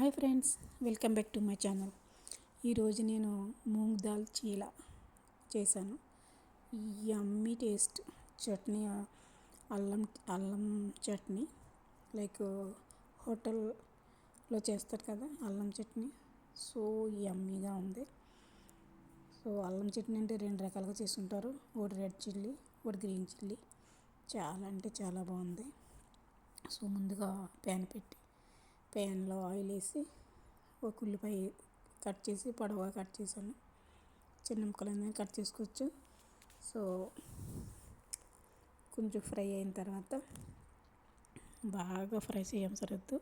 Hi friends welcome back to my channel. ఈరోజు నేను మూంగ్ దాల్ చీల చేశాను. యమ్మీ టేస్ట్. చట్నీ అల్లం అల్లం చట్నీ లైక్ హోటల్లో చేస్తారు కదా అల్లం చట్నీ. సో యమ్మీగా ఉంది. సో అల్లం చట్నీ అంటే రెండు రకాలుగా చేసుకుంటారు. ఒకటి రెడ్ చిల్లీ ఒకటి గ్రీన్ చిల్లీ. చాలా అంటే చాలా బాగుంది. సో ముందుగా ప్యాన్ పెట్టి ప్యాన్లో ఆయిల్ వేసి ఒక ఉల్లిపాయ కట్ చేసి పొడవుగా కట్ చేశాను. చిన్న ముక్కలు కట్ చేసుకోవచ్చు. సో కొంచెం ఫ్రై అయిన తర్వాత బాగా ఫ్రై చేయం సరద్దు.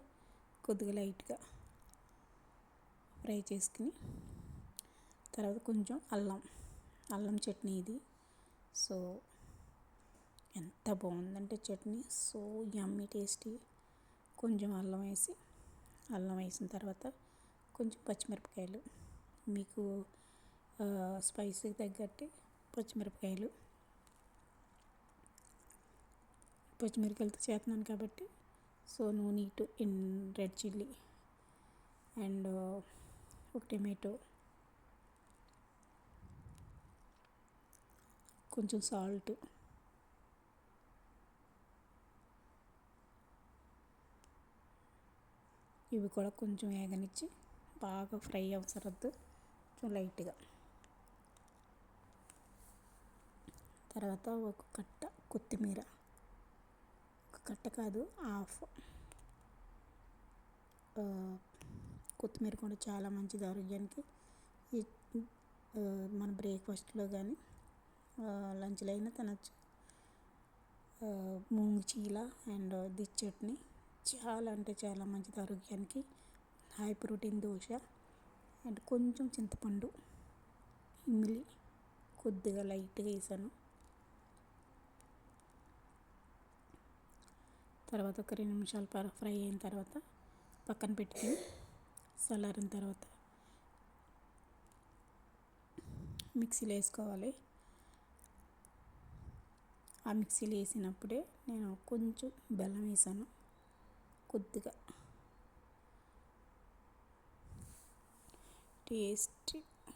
కొద్దిగా లైట్గా ఫ్రై చేసుకుని తర్వాత కొంచెం అల్లం అల్లం చట్నీ ఇది. సో ఎంత బాగుందంటే చట్నీ. So yummy tasty. కొంచెం అల్లం వేసి అల్లం వేసిన తర్వాత కొంచెం పచ్చిమిరపకాయలు మీకు స్పైసీకి తగ్గట్టు పచ్చిమిరపకాయలు. పచ్చిమిరపకాయలతో చేస్తున్నాను కాబట్టి సో నూనె neat in red chilli and ఒక టమాటో. కొంచెం సాల్ట్. ఇవి కూడా కొంచెం వేగనిచ్చి బాగా ఫ్రై అవసరద్దు. కొంచెం లైట్గా. తర్వాత ఒక కట్ట కొత్తిమీర. ఒక కట్ట కాదు హాఫ్. కొత్తిమీర కూడా చాలా మంచిది ఆరోగ్యానికి మన బ్రేక్ఫాస్ట్లో కానీ లంచ్లో అయినా తినచ్చు. Moong cheela and the chutney. చాలా అంటే చాలా మంచిది ఆరోగ్యానికి. హై ప్రోటీన్ దోశ అండ్ కొంచెం చింతపండు ఇమిలి కొద్దిగా లైట్గా వేసాను. తర్వాత ఒక రెండు నిమిషాలు ఫ్రై అయిన తర్వాత పక్కన పెట్టుకుని చల్లారిన తర్వాత మిక్సీలో వేసుకోవాలి. ఆ మిక్సీలో వేసినప్పుడే నేను కొంచెం బెల్లం వేసాను. కొద్దిగా. టేస్ట్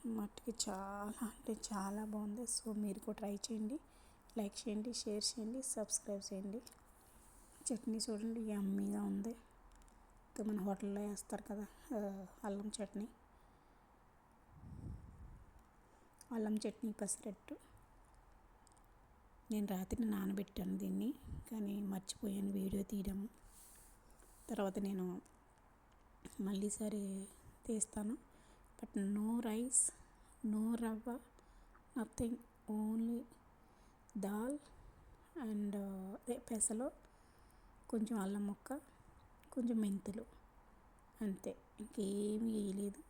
మట్టుకి చాలా అంటే చాలా బాగుంది. సో మీరు కూడా ట్రై చేయండి. లైక్ చేయండి షేర్ చేయండి సబ్స్క్రైబ్ చేయండి. చట్నీ చూడండి యమ్మీగా ఉంది. మన హోటల్లో వేస్తారు కదా అల్లం చట్నీ. అల్లం చట్నీ పసిరెట్టు. నేను రాత్రి నానబెట్టాను దీన్ని కానీ మర్చిపోయాను వీడియో తీయడం తర్వాత నేను మళ్ళీ సరే తీస్తాను. But no rice no rava nothing only dal and అదే పెసలు కొంచెం అల్లం ముక్క కొంచెం మెంతులు అంతే. ఇంకేమీ వేయలేదు.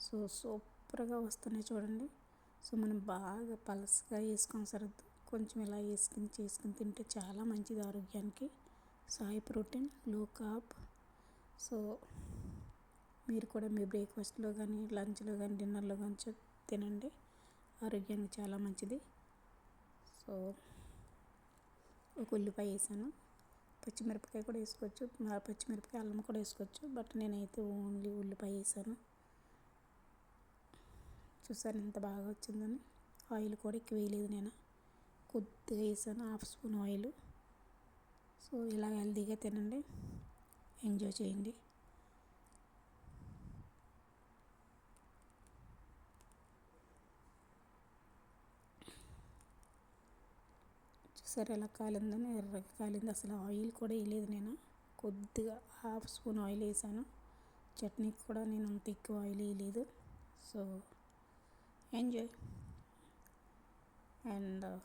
సో సూపర్గా వస్తున్నాయి చూడండి. సో మనం బాగా పలసగా వేసుకొని సరద్దు. కొంచెం ఇలా వేసుకుని చేసుకుని తింటే చాలా మంచిది ఆరోగ్యానికి. సాయి ప్రోటీన్లో కాప్ సో మీరు కూడా మీ బ్రేక్ఫాస్ట్లో కానీ లంచ్లో కానీ డిన్నర్లో కానీ తినండి. ఆరోగ్యానికి చాలా మంచిది. సో ఒక ఉల్లిపాయ వేసాను. పచ్చిమిరపకాయ కూడా వేసుకోవచ్చు. పచ్చిమిరపకాయ అల్లం కూడా వేసుకోవచ్చు. బట్ నేనైతే ఓన్లీ ఉల్లిపాయ వేసాను. చూసారు ఎంత బాగా వచ్చిందని? ఆయిల్ కూడా ఎక్కువ వేయలేదు నేను. కొద్దిగా వేసాను. Half spoon oil. సో ఇలా హెల్తీగా తినండి. ఎంజాయ్ చేయండి. చూసారు ఎలా కాలిందని? ఎర్రగా కాలింది. అసలు ఆయిల్ కూడా వేయలేదు నేను. కొద్దిగా హాఫ్ స్పూన్ ఆయిల్ వేసాను. చట్నీకి కూడా నేను అంత ఎక్కువ ఆయిల్ వేయలేదు. So enjoy. అండ్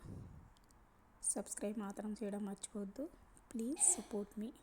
సబ్స్క్రైబ్ మాత్రం చేయడం మర్చిపోవద్దు. Please support me.